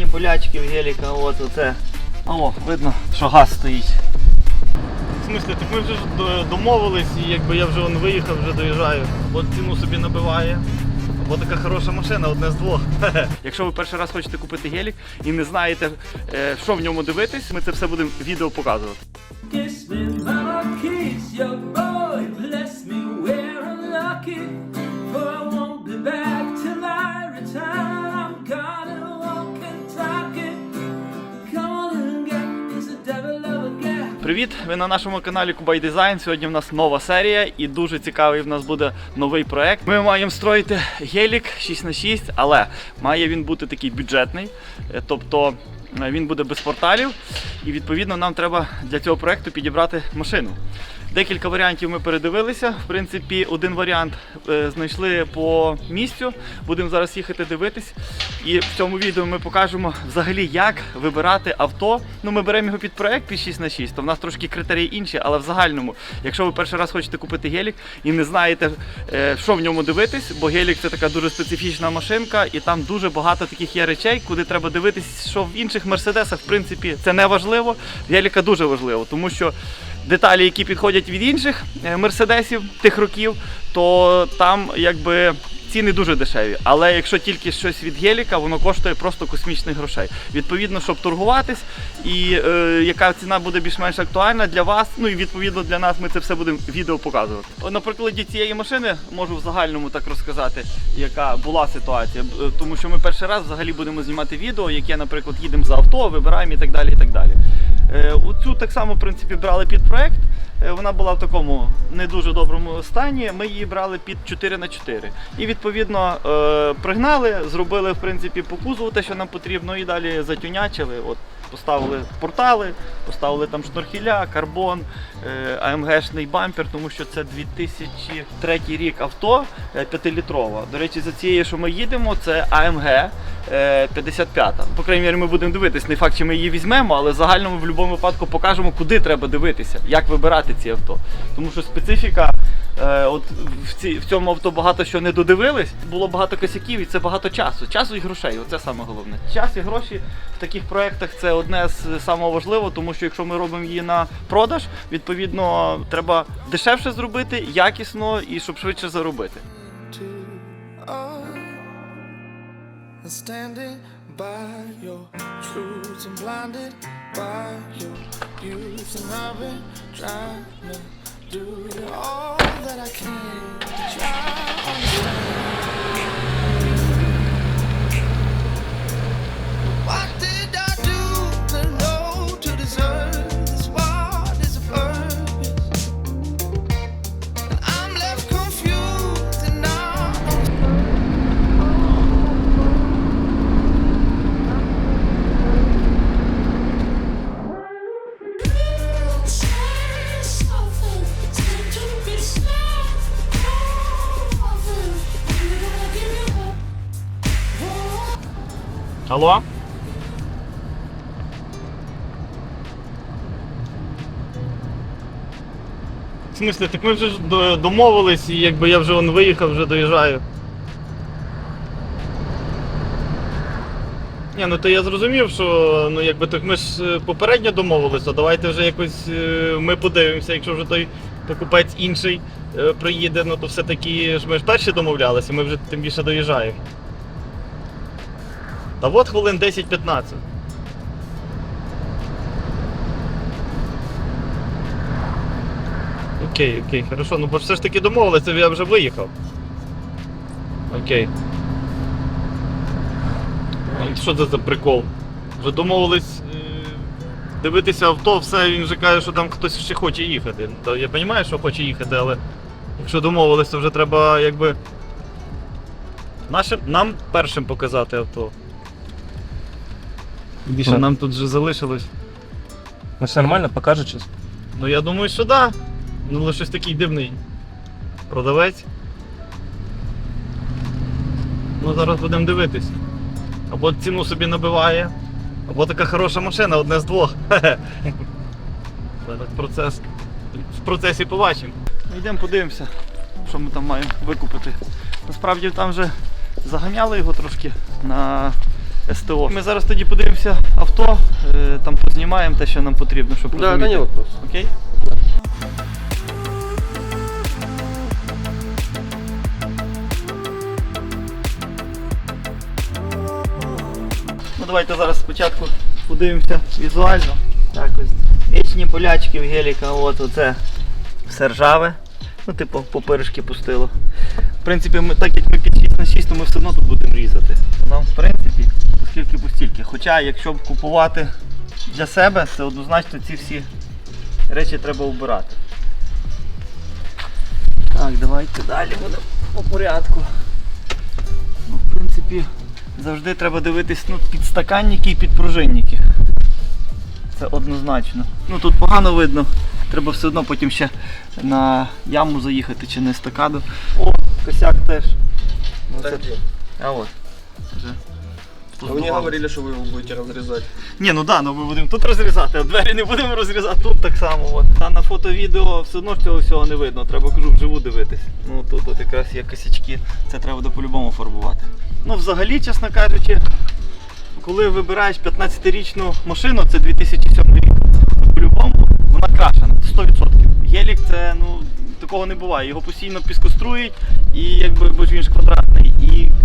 Одні болячки в геліка, от оце. О, видно, що газ стоїть. В смислі, так ми вже ж домовились, і якби я вже он виїхав, вже доїжджаю. От ціну собі набиває. Бо така хороша машина, одне з двох. Якщо ви перший раз хочете купити гелік і не знаєте, е, що в ньому дивитись, ми це все будемо відео показувати. Привіт! Ви на нашому каналі Кубай Дизайн. Сьогодні в нас нова серія і дуже цікавий в нас буде новий проект. Ми маємо строїти гелік 6х6, але має він бути такий бюджетний, е, тобто е, він буде без порталів. І відповідно нам треба для цього проекту підібрати машину. Декілька варіантів ми передивилися. В принципі, один варіант е, знайшли по місцю. Будемо зараз їхати дивитись. І в цьому відео ми покажемо взагалі, як вибирати авто. Ну, ми беремо його під проект під 6 на 6, то в нас трошки критерії інші, але в загальному, якщо ви перший раз хочете купити гелік і не знаєте, е, що в ньому дивитись, бо гелік це така дуже специфічна машинка, і там дуже багато таких є речей, куди треба дивитись, що в інших мерседесах, в принципі, це не важливо. Геліка дуже важливо, тому що деталі, які підходять від інших е, мерседесів тих років, то там якби. Ціни дуже дешеві, але якщо тільки щось від геліка, воно коштує просто космічних грошей. Відповідно, щоб торгуватись, і е, яка ціна буде більш-менш актуальна для вас, ну і відповідно для нас ми це все будемо відео показувати. От, На прикладі цієї машини можу в загальному так розказати, яка була ситуація. Е, Тому що ми перший раз взагалі будемо знімати відео, яке, наприклад, їдемо за авто, вибираємо і так далі. І так далі. Е, Оцю так само, в принципі, брали під проект. Е, Вона була в такому не дуже доброму стані. Ми її брали під 4 на 4 І відповідно е, пригнали, зробили в принципі по кузову те, що нам потрібно, і далі затюнячили. От поставили портали, поставили там шнурхіля, карбон, е, АМГшний бампер, тому що це 2003 рік авто 5-літрова. До речі, за цією, що ми їдемо, це АМГ е, 55. По крайній мірі, ми будемо дивитись. Не факт, чи ми її візьмемо, але в загальному в будь-якому випадку покажемо, куди треба дивитися, як вибирати ці авто. Тому що специфіка. Е, от в, ці, в цьому авто багато що не додивились, було багато косяків і це багато часу. Часу і грошей. Оце саме головне. Час і гроші в таких проєктах це одне з самого важливого, тому що якщо ми робимо її на продаж, відповідно треба дешевше зробити, якісно і щоб швидше заробити. by your truths and blinded trying to do all that I can to try understand. Смислі, так ми вже ж домовились, і якби я вже он виїхав, вже доїжджаю. Ні, ну то я зрозумів, що ну якби так ми ж е, попередньо домовились, то давайте вже якось е, ми подивимося, якщо вже той покупець інший е, приїде, ну то все-таки ж ми ж перші домовлялися, ми вже тим більше доїжджаємо. Та от хвилин 10-15. Окей, окей, хорошо. Ну бо все ж таки домовилися, я вже виїхав. Окей. Що це за прикол? Вже домовились е, дивитися авто, все, він вже каже, що там хтось ще хоче їхати. То я розумію, що хоче їхати, але якщо домовились, то вже треба якби. Нашим, нам першим показати авто. Більше нам тут вже залишилось. Ну все нормально, покажет сейчас. Ну я думаю, що так. Да. Ну але щось такий дивний продавець. Ну зараз будемо дивитись. Або ціну собі набиває, або така хороша машина, одне з двох. Зараз процес. В процесі побачимо. Йдемо подивимося, що ми там маємо викупити. Насправді там вже заганяли його трошки на СТО. Ми зараз тоді подивимося авто, е, там познімаємо те, що нам потрібно, щоб Да, розуміти. да не вопрос. Окей? Давайте зараз спочатку подивимося візуально. Так ось. Вічні болячки в геліка, от оце все ржаве. Ну, типу, попиришки пустило. В принципі, ми, так як ми під 6 на 6, то ми все одно тут будемо різати. Нам, в принципі, оскільки постільки. Хоча, якщо б купувати для себе, це однозначно ці всі речі треба вбирати. Так, давайте далі будемо по порядку. Ну, в принципі, завжди треба дивитись ну, підстаканники і підпружинники. Це однозначно. Ну тут погано видно. Треба все одно потім ще на яму заїхати чи на естакаду. О, косяк теж. Ну, це- А от. Вже А не говорили, что вы его будете разрезать? Ні, ну да, ну ми будемо тут розрізати, а двері не будемо розрізати тут так само. От. Та на фото-відео все одно ж цього всього не видно. Треба кажу вживу дивитись. Ну тут от якраз є косячки, це треба буде по-любому фарбувати. Ну взагалі, чесно кажучи, коли вибираєш 15-річну машину, це 2007 рік, по-любому вона крашена, 100%. Гелік це ну. Такого не буває, його постійно піскострують, і якби бо ж він ж квадратний,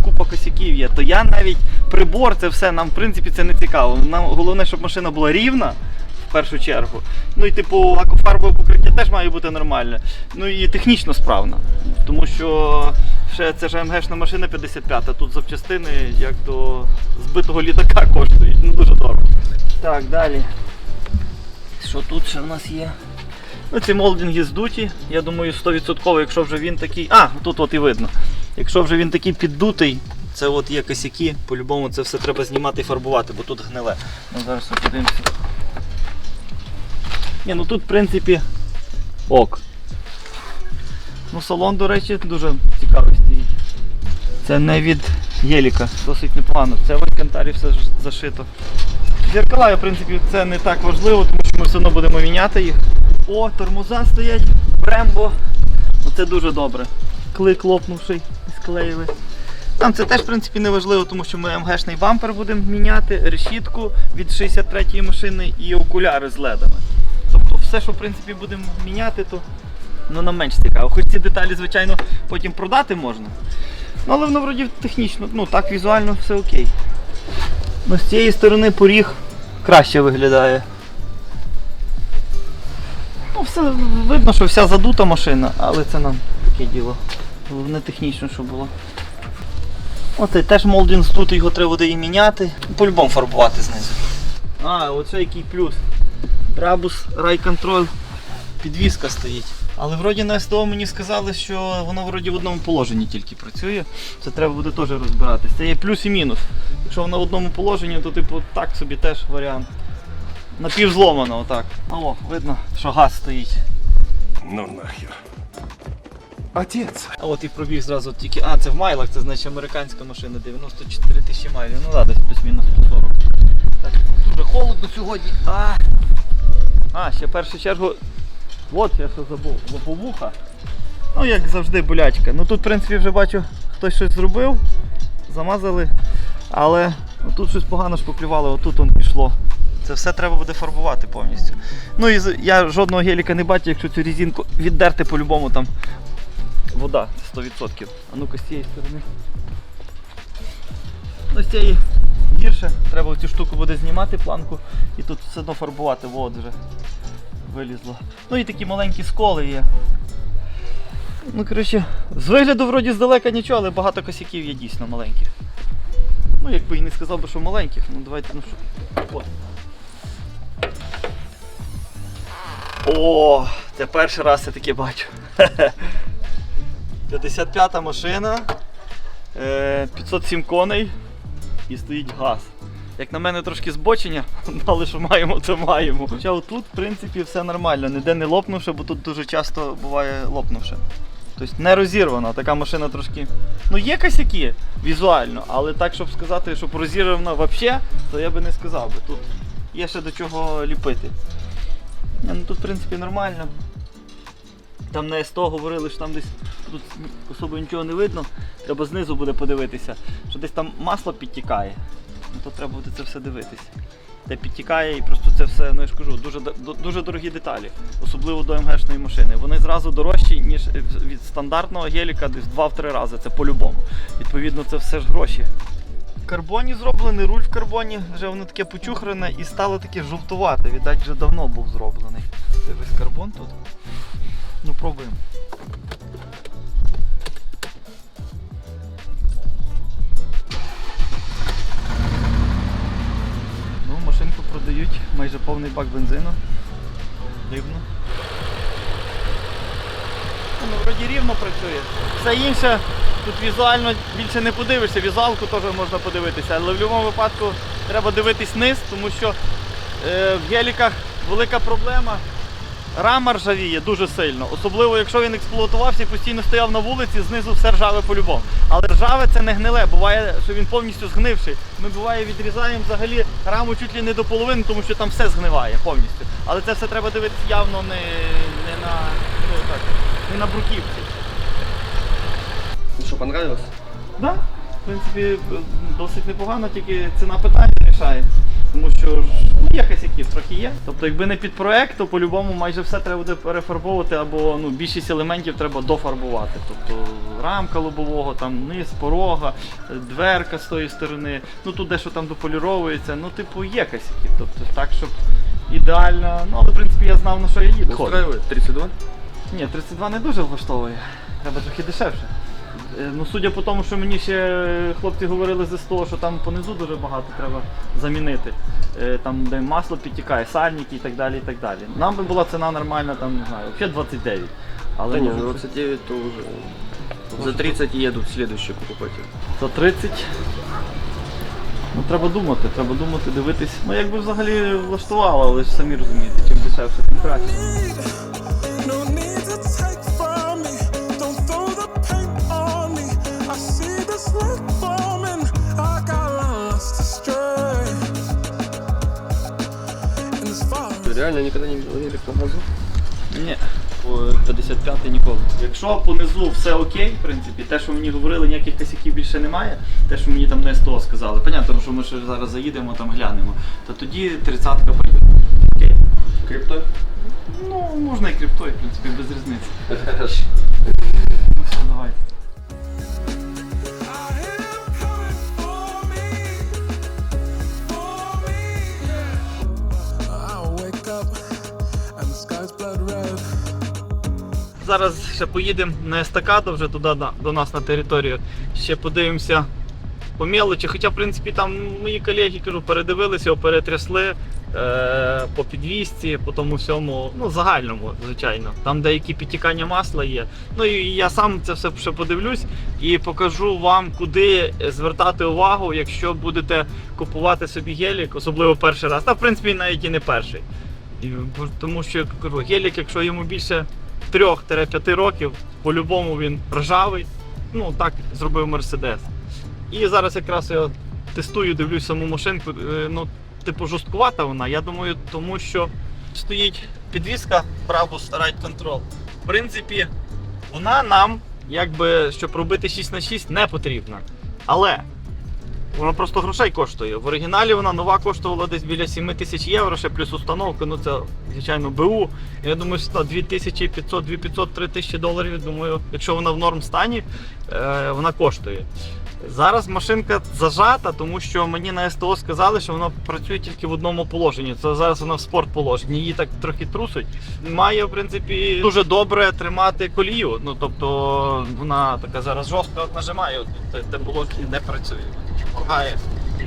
купа косяків є. То я навіть прибор, це все, нам в принципі це не цікаво. Нам головне, щоб машина була рівна в першу чергу. Ну і типу акофарбове покриття теж має бути нормальне. Ну і технічно справна. Тому що ще це ж АМГшна машина 55, а тут запчастини як до збитого літака коштують. Ну дуже дорого. Так, далі. Що тут ще в нас є? Ну, ці молдинги здуті, я думаю, 100%, якщо вже він такий. А, тут от і видно. Якщо вже він такий піддутий, це от є косяки, по-любому це все треба знімати і фарбувати, бо тут гниле. Ну, зараз подивимося. Ні, ну тут, в принципі, ок. Ну, салон, до речі, дуже цікавий стоїть. Це не від Єліка, досить непогано. Це в Алькантарі все зашито. Зеркала, в принципі, це не так важливо, тому що ми все одно будемо міняти їх. О, тормоза стоять, Брембо. Ну, Це дуже добре. Клик лопнувший, склеїли. Там це теж в принципі не важливо, тому що ми МГшний бампер будемо міняти, решітку від 63-ї машини і окуляри з ледами. Тобто все, що в принципі будемо міняти, то ну, нам менш цікаво. Хоч ці деталі, звичайно, потім продати можна. Ну, але воно вроді технічно, ну так візуально все окей. Ну, з цієї сторони поріг краще виглядає. Ну, все видно, що вся задута машина, але це нам таке діло. Головне технічно, що було. Оцей теж молдинг здутий, його треба буде і міняти. По-любому фарбувати знизу. А, оце який плюс. Брабус, райконтроль, підвіска стоїть. Але вроді на СТО мені сказали, що воно вроді в одному положенні тільки працює. Це треба буде теж розбиратись. Це є плюс і мінус. Якщо воно в одному положенні, то типу так собі теж варіант. Напівзломано отак. О, видно, що газ стоїть. Ну нахер. Отец. А от і пробіг зразу тільки. А, це в майлах, це значить американська машина, 94 тисячі майлів. Ну да, десь плюс-мінус 140. Так, дуже холодно сьогодні. А, а ще першу чергу. От я що забув. Лоповуха. Ну, як завжди, болячка. Ну тут, в принципі, вже бачу, хтось щось зробив, замазали, але ну, тут щось погано шпаклювали, отут он пішло. Це все треба буде фарбувати повністю. Ну і я жодного геліка не бачу, якщо цю резинку віддерти по-любому там вода 100%. А ну-ка з цієї сторони. Ну з цієї гірше. Треба цю штуку буде знімати планку і тут все одно фарбувати, от вже вилізло. Ну і такі маленькі сколи є. Ну, коротше, з вигляду вроді здалека нічого, але багато косяків є дійсно маленьких. Ну, якби і не сказав би, що маленьких, ну давайте, ну що. От. О, це перший раз я таке бачу. 55-та машина, е, 507 коней і стоїть газ. Як на мене трошки збочення, але що маємо, то маємо. Хоча отут, в принципі, все нормально, ніде не лопнувши, бо тут дуже часто буває лопнувши. Тобто не розірвана, така машина трошки. Ну є косяки візуально, але так, щоб сказати, щоб розірвана взагалі, то я би не сказав би. Тут є ще до чого ліпити. Ну тут в принципі нормально. Там на СТО говорили, що там десь тут особо нічого не видно. Треба знизу буде подивитися, що десь там масло підтікає. Ну, то треба буде це все дивитись. Де підтікає, і просто це все, ну я ж кажу, дуже, дуже дорогі деталі, особливо до МГшної машини. Вони зразу дорожчі, ніж від стандартного геліка десь в 2-3 рази. Це по-любому. Відповідно, це все ж гроші. В карбоні зроблений, руль в карбоні, вже воно таке почухрене і стало таке жовтувате. Віддать, вже давно був зроблений. Це весь карбон тут. Ну, пробуємо. Ну, машинку продають майже повний бак бензину. Дивно. Ну, вроді рівно працює. Все інше, тут візуально більше не подивишся, візуалку теж можна подивитися, але в будь-якому випадку треба дивитись низ, тому що е, в геліках велика проблема. Рама ржавіє дуже сильно, особливо якщо він експлуатувався і постійно стояв на вулиці, знизу все ржаве по-любому. Але ржаве це не гниле, буває, що він повністю згнивший. Ми буває відрізаємо взагалі раму чуть ли не до половини, тому що там все згниває повністю. Але це все треба дивитися явно не, не на ну, так, не на бруківці. Ну что, понравилось? Да, в принципі, досить непогано, тільки ціна питання рішає. Тому що ну, є косяків трохи є. Тобто, якби не під проект, то по-любому майже все треба буде перефарбовувати, або ну, більшість елементів треба дофарбувати. Тобто рамка лобового, там низ, порога, дверка з тої сторони, ну тут дещо там дополіровується, ну, типу, є косяки. Тобто так, щоб ідеально. Ну, але в принципі я знав на що я їду. Устраивает? 32? Ні, 32 не дуже влаштовує. Треба трохи дешевше. Е, Ну, судя по тому, що мені ще хлопці говорили з СТО, що там понизу дуже багато треба замінити. Е, Там, де масло підтікає, сальники і так далі. і так далі. Нам би була ціна нормальна, там, не знаю, взагалі 29. Але Да не, може, за 29 то уже... За 30 едут следующие покупатели. за 30. Ну, треба думати, треба думати, дивитись. Ну, якби взагалі влаштувало, але ж самі розумієте, чим дешевше, тим краще. Реально никогда не видел велик газу? Ні. По 55 ніколи. Якщо понизу все окей, в принципі, те, що мені говорили, ніяких косяків більше немає, те, що мені там на СТО сказали, понятно, що ми ще зараз заїдемо, там глянемо, то тоді 30-ка пойде. Окей. Криптой? Ну, можна і криптою, в принципі, без різниці. Зараз ще поїдемо на естакаду вже туди до нас на територію. Ще подивимося по мелочі. Хоча, в принципі, там мої колеги кажу, передивилися, його перетрясли е, по підвісці, по тому всьому, ну, загальному, звичайно. Там деякі підтікання масла є. Ну і я сам це все ще подивлюсь і покажу вам, куди звертати увагу, якщо будете купувати собі гелік, особливо перший раз. Та в принципі навіть і не перший. Тому що кажу, гелік, якщо йому більше 3-5 років, по-любому він ржавий. Ну так зробив Мерседес. І зараз якраз я тестую, дивлюсь саму машинку. е, Ну, типу, жорсткувата вона. Я думаю, тому що стоїть підвіска Brabus Ride Control. В принципі, вона нам, якби, щоб робити 6 на 6 не потрібна. Але вона просто грошей коштує. В оригіналі вона нова коштувала десь біля 7 тисяч євро, ще плюс установка. Ну це, звичайно, БУ. Я думаю, що 2500, 2500, 3000 доларів. Думаю, якщо вона в норм стані, е, вона коштує. Зараз машинка зажата, тому що мені на СТО сказали, що вона працює тільки в одному положенні. Це зараз вона в спорт положенні. Її так трохи трусить. Має, в принципі, дуже добре тримати колію. Ну тобто вона така зараз жорстко нажимає, те, положення не працює. Погає.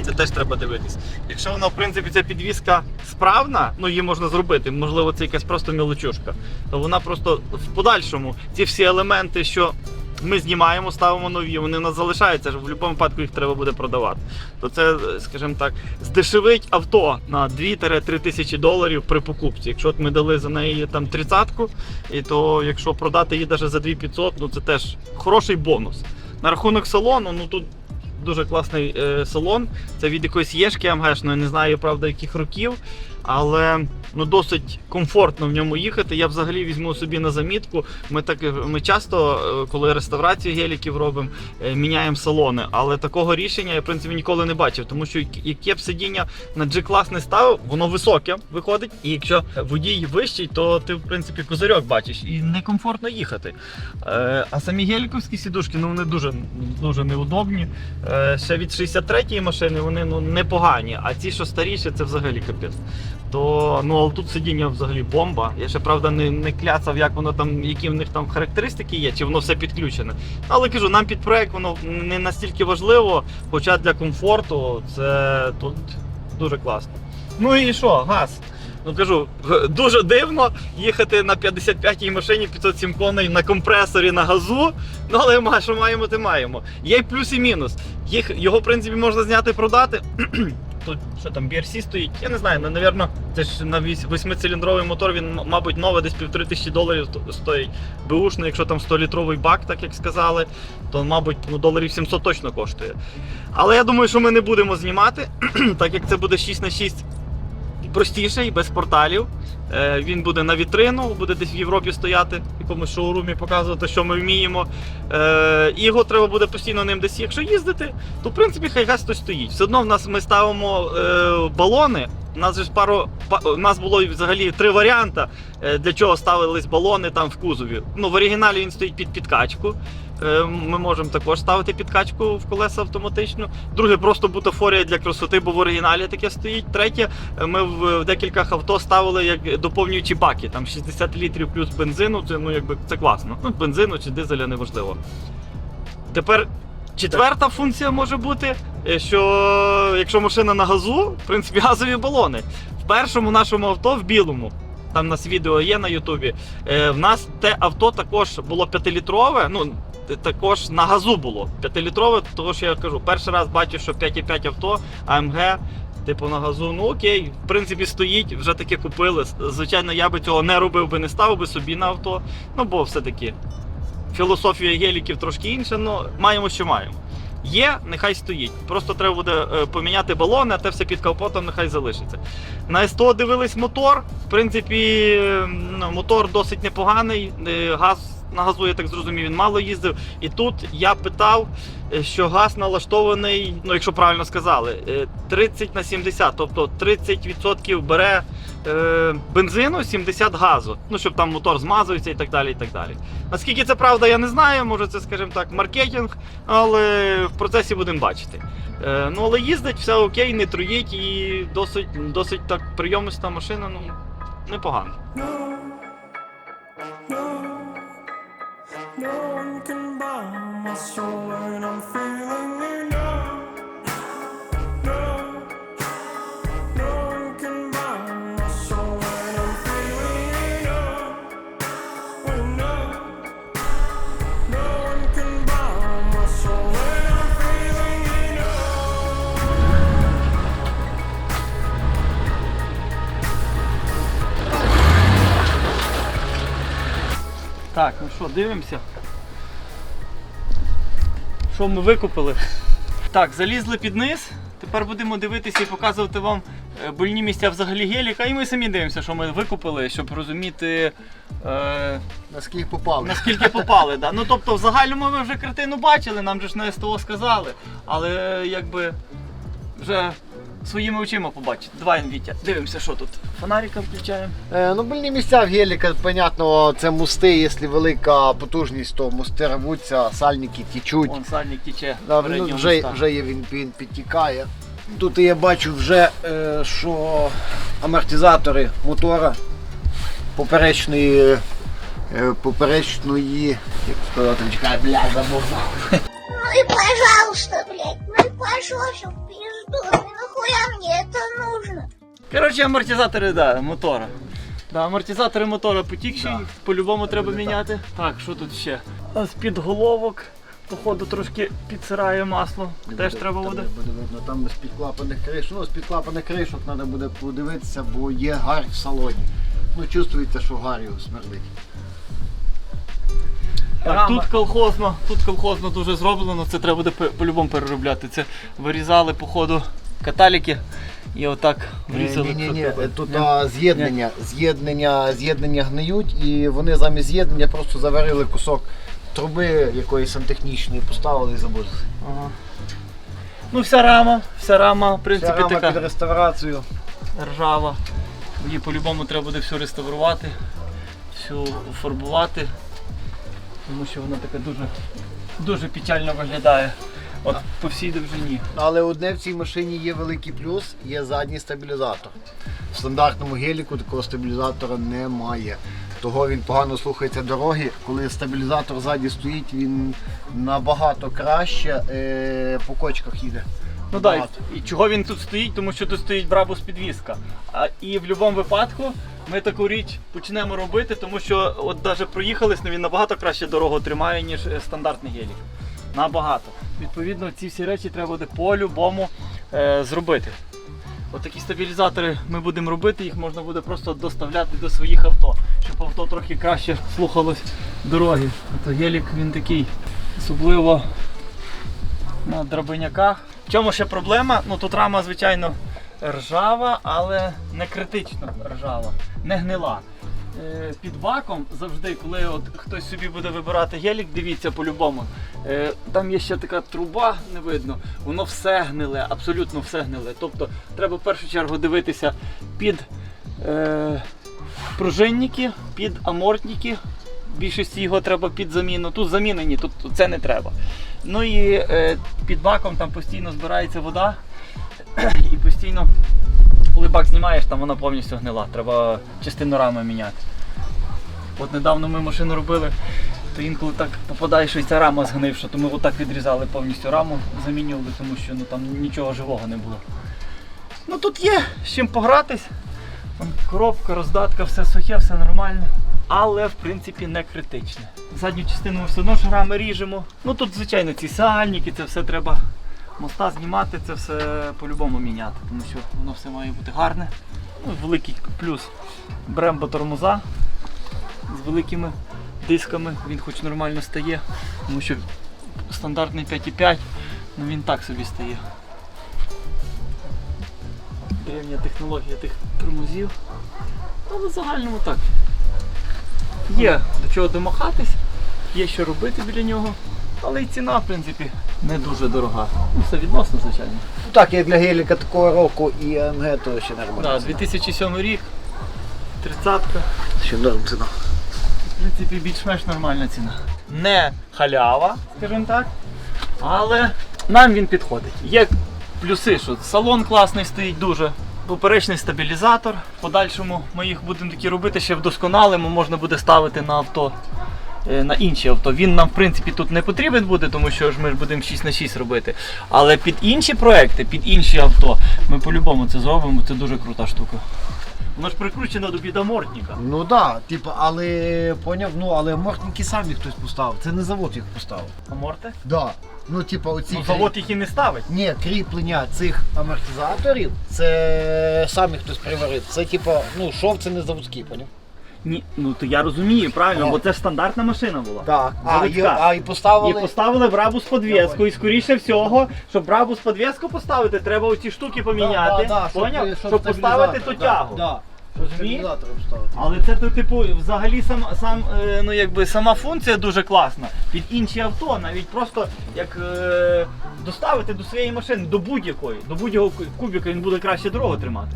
Це теж треба дивитись. Якщо вона, в принципі, ця підвіска справна, ну її можна зробити, можливо, це якась просто мілочушка, то вона просто в подальшому ці всі елементи, що ми знімаємо, ставимо нові, вони в нас залишаються, в будь-якому випадку їх треба буде продавати. То це, скажімо так, здешевить авто на 2-3 тисячі доларів при покупці. Якщо от ми дали за неї там тридцятку, і то якщо продати її навіть за 2500, ну це теж хороший бонус. На рахунок салону, ну тут дуже класний е, салон. Це від якоїсь єшки АМГшної, не знаю, правда, яких років. але ну досить комфортно в ньому їхати. Я взагалі візьму собі на замітку. Ми так ми часто, е, коли реставрацію геліків робимо, е, міняємо салони. Але такого рішення я в принципі ніколи не бачив, тому що яке б сидіння на G-клас не ставив, воно високе виходить. І якщо водій вищий, то ти в принципі козирьок бачиш і некомфортно їхати. Е, А самі геліковські сідушки, ну вони дуже дуже неудобні. Ще від 63-ї машини вони ну непогані, а ці, що старіші, це взагалі капець. То ну але тут сидіння взагалі бомба. Я ще правда не, не кляцав, як воно там, які в них там характеристики є, чи воно все підключене. Але кажу, нам під проект воно не настільки важливо, хоча для комфорту це тут дуже класно. Ну і що, газ? Ну кажу, дуже дивно їхати на 55-й машині 507 коней на компресорі на газу. Ну але що маємо, те маємо. Є плюс і мінус. Їх, його, в принципі, можна зняти і продати. Тут що там BRC стоїть, я не знаю, ну, напевно, це ж на 8-циліндровий мотор, він, мабуть, нове десь півтори тисячі доларів стоїть. Бушний, якщо там 100-літровий бак, так як сказали, то, мабуть, ну, доларів 700 точно коштує. Але я думаю, що ми не будемо знімати, так як це буде 6 на 6 простіший, без порталів. Е, Він буде на вітрину, буде десь в Європі стояти, якомусь шоурумі показувати, що ми вміємо. Е, І його треба буде постійно ним десь, якщо їздити, то в принципі хай газ хтось стоїть. Все одно в нас ми ставимо е, балони. У нас ж пару па- у нас було взагалі три варіанти, для чого ставились балони там в кузові. Ну в оригіналі він стоїть під підкачку. Е, Ми можемо також ставити підкачку в колеса автоматично. Друге, просто бутафорія для красоти, бо в оригіналі таке стоїть. Третє, е, ми в декількох авто ставили як доповнюючі баки. Там 60 літрів плюс бензину. Це ну якби це класно. Ну, бензину чи дизеля неважливо. Тепер четверта функція може бути, е, що якщо машина на газу, в принципі, газові балони. В першому нашому авто в білому. Там у нас відео є на Ютубі. Е, в нас те авто також було 5-літрове. Ну, також на газу було 5-літрове, тому що я кажу, перший раз бачу, що 5,5 авто, АМГ, типу на газу, ну окей, в принципі, стоїть, вже таке купили. Звичайно, я би цього не робив би, не ставив би собі на авто. Ну, бо все-таки філософія геліків трошки інша, але маємо, що маємо. Є, нехай стоїть. Просто треба буде е, поміняти балони, а те все під капотом нехай залишиться. На СТО дивились мотор. В принципі, е, ну, мотор досить непоганий. Е, Газ на газу, я так зрозумів, він мало їздив. І тут я питав, е, що газ налаштований, ну якщо правильно сказали, е, 30 на 70, тобто 30% бере е, бензину, 70 газу. Ну, щоб там мотор змазується і так далі. і так далі. Наскільки це правда, я не знаю. Може, це, скажімо так, маркетинг, але в процесі будемо бачити. Е, ну, але їздить, все окей, не труїть і досить, досить так прийомиста машина, ну, непогано. No one can buy my soul when I'm feeling Так, ну що, дивимося. Що ми викупили? Так, залізли під низ. Тепер будемо дивитися і показувати вам е, больні місця взагалі геліка. І ми самі дивимося, що ми викупили, щоб розуміти. Е, Наскільки попали. Наскільки попали, да. Ну тобто, в загальному ми вже картину бачили, нам же ж на СТО сказали, але якби вже своїми очима побачити. Давай, Вітя, дивимося, що тут. Фонарика включаємо. Е, ну, больні місця в геліка, понятно, це мости, якщо велика потужність, то мости рвуться, сальники тічуть. Вон сальник тіче. Да, ну, вже, вже є, він, він підтікає. Тут я бачу вже, е, що амортизатори мотора поперечної, е, поперечної, як сказати, чекай, бля, забув. Ну и пожалуйста, блядь, ну и пошел пизду, ну нахуя мне это нужно? Коротше, амортизатори, да, мотора. Да, амортизатори мотора потікші, їх по-любому треба міняти. Так, що тут ще? З-під головок, походу, трошки підсирає масло. Теж треба буде. Там буде видно, там без підклапаних криш. Ну, з підклапаних кришок треба буде подивитися, бо є гарь в салоні. Ну, чувствується, що гарь його смердить. Так, тут колхозно, тут колхозно дуже зроблено, це треба буде по-любому переробляти. Це вирізали, походу, каталіки і отак врізали. ні, ні, тут. тут Ні? а, з'єднання, з'єднання, з'єднання гниють, і вони замість з'єднання просто заварили кусок труби якоїсь сантехнічної, поставили і забули. Ага. Ну, вся рама, вся рама, в принципі, рама така під реставрацію. ржава. Її по-любому треба буде всю реставрувати, всю фарбувати, тому що вона така дуже, дуже печально виглядає. От по всій довжині. Але одне в цій машині є великий плюс, є задній стабілізатор. В стандартному геліку такого стабілізатора немає. Того він погано слухається дороги. Коли стабілізатор ззаді стоїть, він набагато краще е, по кочках їде. Ну так, і чого він тут стоїть? Тому що тут стоїть брабус підвіска. А і в будь-якому випадку ми таку річ почнемо робити, тому що от навіть проїхались, ну він набагато краще дорогу тримає, ніж е, стандартний гелік. Набагато. Відповідно, ці всі речі треба буде по-любому е, зробити. От такі стабілізатори ми будемо робити, їх можна буде просто доставляти до своїх авто, щоб авто трохи краще слухалось дороги. Ото гелік він такий, особливо на драбиняках. В чому ще проблема? Ну тут рама, звичайно, ржава, але не критично ржава, не гнила. Е, Під баком завжди, коли от хтось собі буде вибирати гелік, дивіться по-любому. Е, Там є ще така труба, не видно, воно все гниле, абсолютно все гниле. Тобто треба в першу чергу дивитися під е, пружинники, під амортники. Більшості його треба під заміну. Тут заміни ні, тут це не треба. Ну і е, під баком там постійно збирається вода. І постійно, коли бак знімаєш, там вона повністю гнила. Треба частину рами міняти. От недавно ми машину робили, то інколи так попадає, що і ця рама згнивша, то ми отак відрізали повністю раму, замінювали, тому що ну, там нічого живого не було. Ну тут є з чим погратись. Коробка, роздатка, все сухе, все нормально. Але в принципі не критичне. Задню частину ми все одно шарами ріжемо. Ну тут, звичайно, ці сальники, це все треба моста знімати, це все по-любому міняти, тому що воно все має бути гарне. Ну, великий плюс брембо тормоза з великими дисками, він хоч нормально стає, тому що стандартний 5,5, ну він так собі стає. Древня технологія тих тормозів. Але в загальному так. Є до чого домахатись, є що робити біля нього, але і ціна, в принципі, не дуже дорога. Ну, все відносно, звичайно. Ну так, як для геліка такого року і АМГ, то ще нормально. Да, 2007 рік, 30-ка. Ще норм ціна. В принципі, більш-менш нормальна ціна. Не халява, скажімо так, але нам він підходить. Є плюси, що салон класний стоїть дуже. Поперечний стабілізатор. В подальшому ми їх будемо такі робити, ще вдосконалимо, можна буде ставити на авто. е, На інші авто. Він нам в принципі тут не потрібен буде, тому що ж ми ж будемо 6 на 6 робити. Але під інші проекти, під інші авто, ми по-любому це зробимо, це дуже крута штука. Воно ж прикручено до підамортника. Ну так, да, типу, але поняв, ну але мортники самі хтось поставив. Це не завод їх поставив. Аморти? Да. Ну, типу, оці Ну, крі- завод їх і не ставить. Ні, кріплення цих амортизаторів це самі хтось приварив. Це типу, ну, шов це не заводський, поняв? Ні, ну то я розумію, правильно, Ну. бо це ж стандартна машина була. Так. А, і, Заводська. а і поставили. І поставили брабус подвіску, і скоріше всього, щоб брабус подвіску поставити, треба оці штуки поміняти. Да, да, да, поняв? щоб, Щоб, поставити ту стабілізатор, тягу. Да, да. Розумієш? Але це то, типу, взагалі сам, сам, е, ну, якби, сама функція дуже класна. Під інші авто, навіть просто як е, доставити до своєї машини, до будь-якої, до будь-якого кубіка він буде краще дорогу тримати.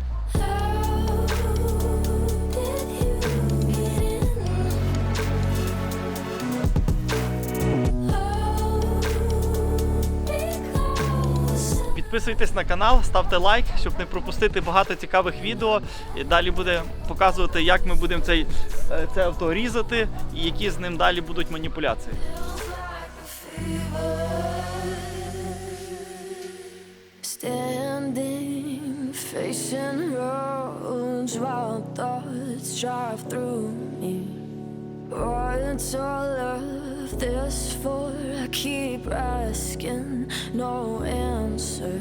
Підписуйтесь на канал, ставте лайк, щоб не пропустити багато цікавих відео. І далі буде показувати, як ми будемо цей, е, це авто різати і які з ним далі будуть маніпуляції. Facing roads while thoughts drive through me. What's all of this for? I keep asking, no answer.